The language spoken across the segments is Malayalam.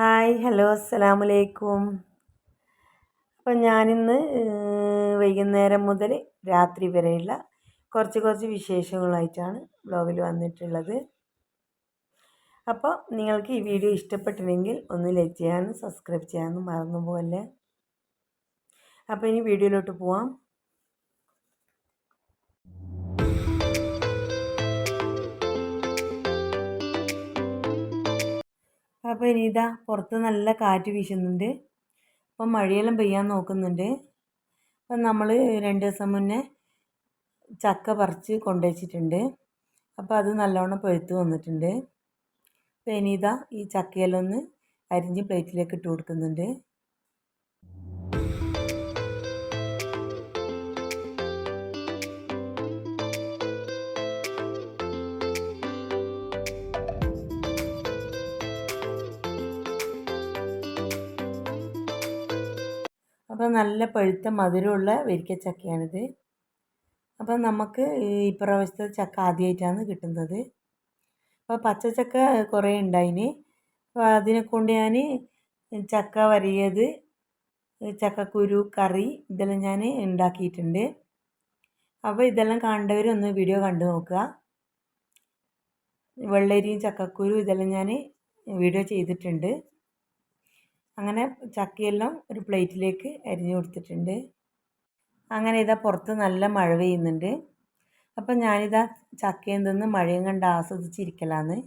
ഹായ് ഹലോ അസ്സലാമു അലൈക്കും അപ്പം ഞാനിന്ന് വൈകുന്നേരം മുതൽ രാത്രി വരെയുള്ള കുറച്ച് കുറച്ച് വിശേഷങ്ങളായിട്ടാണ് ബ്ലോഗിൽ വന്നിട്ടുള്ളത്. അപ്പോൾ നിങ്ങൾക്ക് ഈ വീഡിയോ ഇഷ്ടപ്പെട്ടില്ലെങ്കിൽ ഒന്ന് ലൈക്ക് ചെയ്യാനും സബ്സ്ക്രൈബ് ചെയ്യാനും മറന്നു പോകല്ലേ അപ്പോൾ ഇനി വീഡിയോയിലോട്ട് പോവാം. അപ്പോൾ ഇനി ഇതാ പുറത്ത് നല്ല കാറ്റ് വീശുന്നുണ്ട്. അപ്പം മഴയെല്ലാം പെയ്യാൻ നോക്കുന്നുണ്ട്. അപ്പം നമ്മൾ രണ്ട് ദിവസം മുന്നേ ചക്ക പറിച്ച് കൊണ്ടുവച്ചിട്ടുണ്ട്. അപ്പോൾ അത് നല്ലോണം പഴുത്ത് വന്നിട്ടുണ്ട്. അപ്പോൾ ഇനി ഇതാ ഈ ചക്കയെല്ലാം ഒന്ന് അരിഞ്ഞ് പ്ലേറ്റിലേക്ക് ഇട്ട് കൊടുക്കുന്നുണ്ട്. അപ്പോൾ നല്ല പഴുത്ത മധുരമുള്ള വരിക്കച്ചക്കയാണിത്. അപ്പോൾ നമുക്ക് ഈ ഇപ്രാവശ്യത്തെ ചക്ക ആദ്യമായിട്ടാണ് കിട്ടുന്നത്. അപ്പോൾ പച്ചച്ചക്ക കുറേ ഉണ്ടായിന്. അപ്പോൾ അതിനെ കൊണ്ട് ഞാൻ ചക്ക വരിയത് ചക്കക്കുരു കറി ഇതെല്ലാം ഞാൻ ഉണ്ടാക്കിയിട്ടുണ്ട്. അപ്പോൾ ഇതെല്ലാം കണ്ടവരൊന്ന് വീഡിയോ കണ്ടു നോക്കുക. വെള്ളരിയും ചക്കക്കുരു ഇതെല്ലാം ഞാൻ വീഡിയോ ചെയ്തിട്ടുണ്ട്. അങ്ങനെ ചക്കയെല്ലാം ഒരു പ്ലേറ്റിലേക്ക് അരിഞ്ഞു കൊടുത്തിട്ടുണ്ട്. അങ്ങനെ ഇതാ പുറത്ത് നല്ല മഴ പെയ്യുന്നുണ്ട്. അപ്പം ഞാനിതാ ചക്കയും തിന്ന് മഴയും കണ്ട് ആസ്വദിച്ചിരിക്കലാന്ന്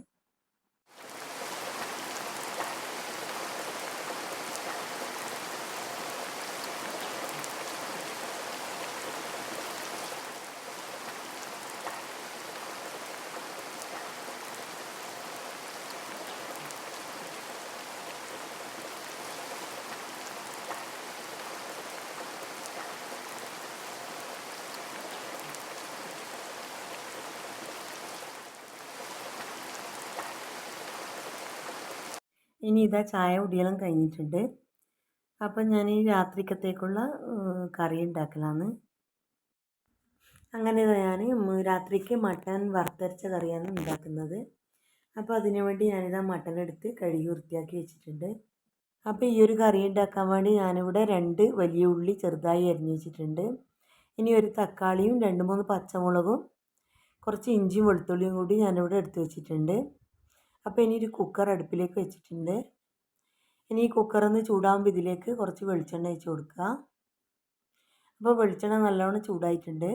ഇനി ഇതാ ചായ കുടിയെല്ലാം കഴിഞ്ഞിട്ടുണ്ട്. അപ്പം ഞാൻ ഈ രാത്രിക്കത്തേക്കുള്ള കറി ഉണ്ടാക്കലാണ് അങ്ങനെ ഞാൻ രാത്രിക്ക് മട്ടൻ വറുത്തരച്ച കറിയാണ് ഉണ്ടാക്കുന്നത് അപ്പോൾ അതിനു വേണ്ടി ഞാനിതാ മട്ടൻ എടുത്ത് കഴുകി വൃത്തിയാക്കി വെച്ചിട്ടുണ്ട്. അപ്പോൾ ഈ ഒരു കറി ഉണ്ടാക്കാൻ വേണ്ടി ഞാനിവിടെ രണ്ട് വലിയ ഉള്ളി ചെറുതായി അരിഞ്ഞു വെച്ചിട്ടുണ്ട്. ഇനി ഒരു തക്കാളിയും രണ്ട് മൂന്ന് പച്ചമുളകും കുറച്ച് ഇഞ്ചിയും വെളുത്തുള്ളിയും കൂടി ഞാനിവിടെ എടുത്ത് വെച്ചിട്ടുണ്ട്. അപ്പോൾ ഇനി ഒരു കുക്കർ അടുപ്പിലേക്ക് വെച്ചിട്ടുണ്ട്. ഇനി ഈ കുക്കറൊന്ന് ചൂടാകുമ്പോൾ ഇതിലേക്ക് കുറച്ച് വെളിച്ചെണ്ണ ഒഴിച്ച് കൊടുക്കുക. അപ്പോൾ വെളിച്ചെണ്ണ നല്ലോണം ചൂടായിട്ടുണ്ട്.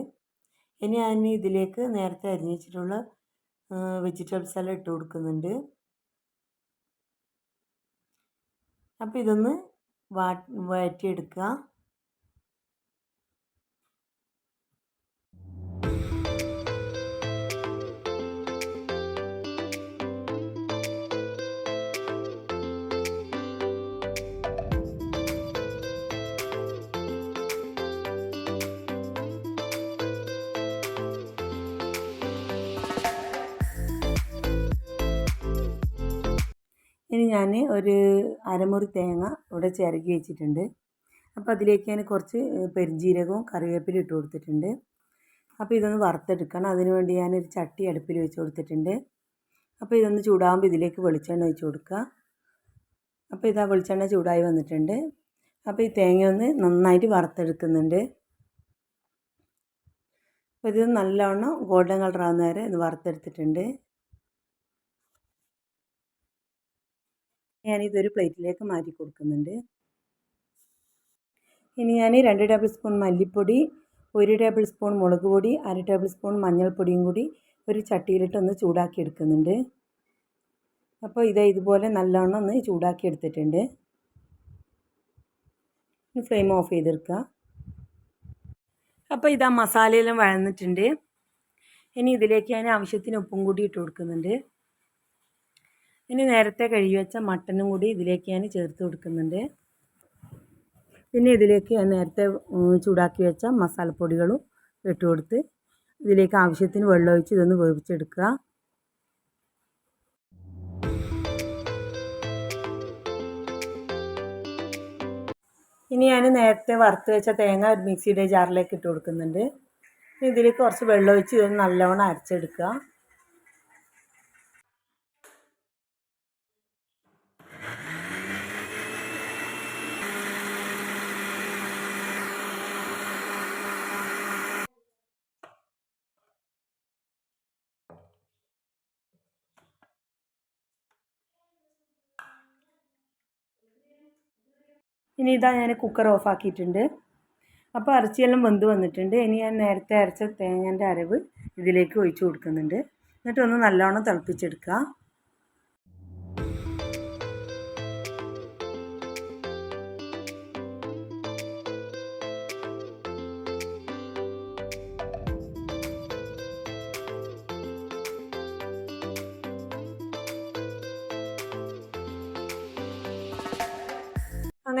ഇനി ഞാൻ ഇതിലേക്ക് നേരത്തെ അരിഞ്ഞ് വെച്ചിട്ടുള്ള വെജിറ്റബിൾസ് എല്ലാം ഇട്ട് കൊടുക്കുന്നുണ്ട്. അപ്പോൾ ഇതൊന്ന് വാ വഴറ്റിയെടുക്കുക. ഇനി ഞാൻ ഒരു അരമുറി തേങ്ങ ഇവിടെ ചിരകി വെച്ചിട്ടുണ്ട്. അപ്പോൾ അതിലേക്ക് ഞാൻ കുറച്ച് പെരിഞ്ജീരകവും കറിവേപ്പിലും ഇട്ട് കൊടുത്തിട്ടുണ്ട്. അപ്പോൾ ഇതൊന്ന് വറുത്തെടുക്കണം. അതിനുവേണ്ടി ഞാനൊരു ചട്ടി അടുപ്പിൽ വെച്ച് കൊടുത്തിട്ടുണ്ട്. അപ്പോൾ ഇതൊന്ന് ചൂടാകുമ്പോൾ ഇതിലേക്ക് വെളിച്ചെണ്ണ ഒഴിച്ച് കൊടുക്കുക. അപ്പോൾ ഇതാ വെളിച്ചെണ്ണ ചൂടായി വന്നിട്ടുണ്ട്. അപ്പോൾ ഈ തേങ്ങ ഒന്ന് നന്നായിട്ട് വറുത്തെടുക്കുന്നുണ്ട്. അപ്പോൾ ഇത് നല്ലവണ്ണം ഗോൾഡൻ കളറാകുന്നവരെ ഇത് വറുത്തെടുത്തിട്ടുണ്ട്. ഞാനിതൊരു പ്ലേറ്റിലേക്ക് മാറ്റി കൊടുക്കുന്നുണ്ട്. ഇനി ഞാൻ രണ്ട് ടേബിൾ സ്പൂൺ മല്ലിപ്പൊടി ഒരു ടേബിൾ സ്പൂൺ മുളക് പൊടി അര ടേബിൾ സ്പൂൺ മഞ്ഞൾപ്പൊടിയും കൂടി ഒരു ചട്ടിയിലിട്ടൊന്ന് ചൂടാക്കി എടുക്കുന്നുണ്ട്. അപ്പോൾ ഇത് ഇതുപോലെ നല്ലോണം ഒന്ന് ചൂടാക്കി എടുത്തിട്ടുണ്ട്. ഫ്ലെയിം ഓഫ് ചെയ്തെടുക്കുക. അപ്പോൾ ഇതാ മസാലയെല്ലാം വഴന്നിട്ടുണ്ട്. ഇനി ഇതിലേക്ക് ഞാൻ ആവശ്യത്തിന് ഉപ്പും കൂടി ഇട്ട് കൊടുക്കുന്നുണ്ട്. ഇനി നേരത്തെ കഴുകി വെച്ച മട്ടനും കൂടി ഇതിലേക്ക് ഞാൻ ചേർത്ത് കൊടുക്കുന്നുണ്ട്. പിന്നെ ഇതിലേക്ക് ഞാൻ നേരത്തെ ചൂടാക്കി വെച്ച മസാലപ്പൊടികളും ഇട്ട് കൊടുത്ത് ഇതിലേക്ക് ആവശ്യത്തിന് വെള്ളം ഒഴിച്ച് ഇതൊന്ന് വേവിച്ചെടുക്കുക. ഇനി ഞാൻ നേരത്തെ വറുത്ത് വെച്ച തേങ്ങ ഒരു മിക്സിയുടെ ജാറിലേക്ക് ഇട്ട് കൊടുക്കുന്നുണ്ട്. ഇതിലേക്ക് കുറച്ച് വെള്ളം ഒഴിച്ച് ഇതൊന്ന് നല്ലവണ്ണം അരച്ചെടുക്കുക. ഇനി ഇതാ ഞാൻ കുക്കർ ഓഫാക്കിയിട്ടുണ്ട് അപ്പോൾ ഇറച്ചിയെല്ലാം വെന്ത് വന്നിട്ടുണ്ട്. ഇനി ഞാൻ നേരത്തെ അരച്ച തേങ്ങേന്റെ അരവ് ഇതിലേക്ക് ഒഴിച്ച് കൊടുക്കുന്നുണ്ട്. എന്നിട്ടൊന്ന് നല്ലോണം തിളപ്പിച്ചെടുക്കുക.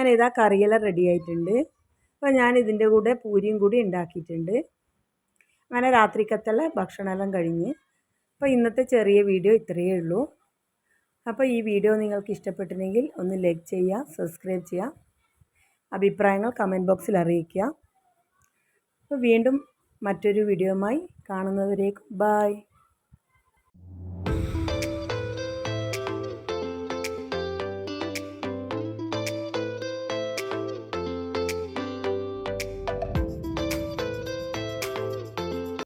അങ്ങനെ ഇതാ കറിയെല്ലാം റെഡി ആയിട്ടുണ്ട്. അപ്പോൾ ഞാൻ ഇതിന്റെ കൂടെ പൂരിയും കൂടി ഉണ്ടാക്കിയിട്ടുണ്ട്. അങ്ങനെ രാത്രിക്കത്തുള്ള ഭക്ഷണമെല്ലാം കഴിഞ്ഞ്. അപ്പോൾ ഇന്നത്തെ ചെറിയ വീഡിയോ ഇത്രയേ ഉള്ളൂ. അപ്പോൾ ഈ വീഡിയോ നിങ്ങൾക്ക് ഇഷ്ടപ്പെട്ടിരുന്നെങ്കിൽ ഒന്ന് ലൈക്ക് ചെയ്യുക സബ്സ്ക്രൈബ് ചെയ്യുക അഭിപ്രായങ്ങൾ കമന്റ് ബോക്സിൽ അറിയിക്കുക. അപ്പോൾ വീണ്ടും മറ്റൊരു വീഡിയോയുമായി കാണുന്നവരേക്കും ബായ്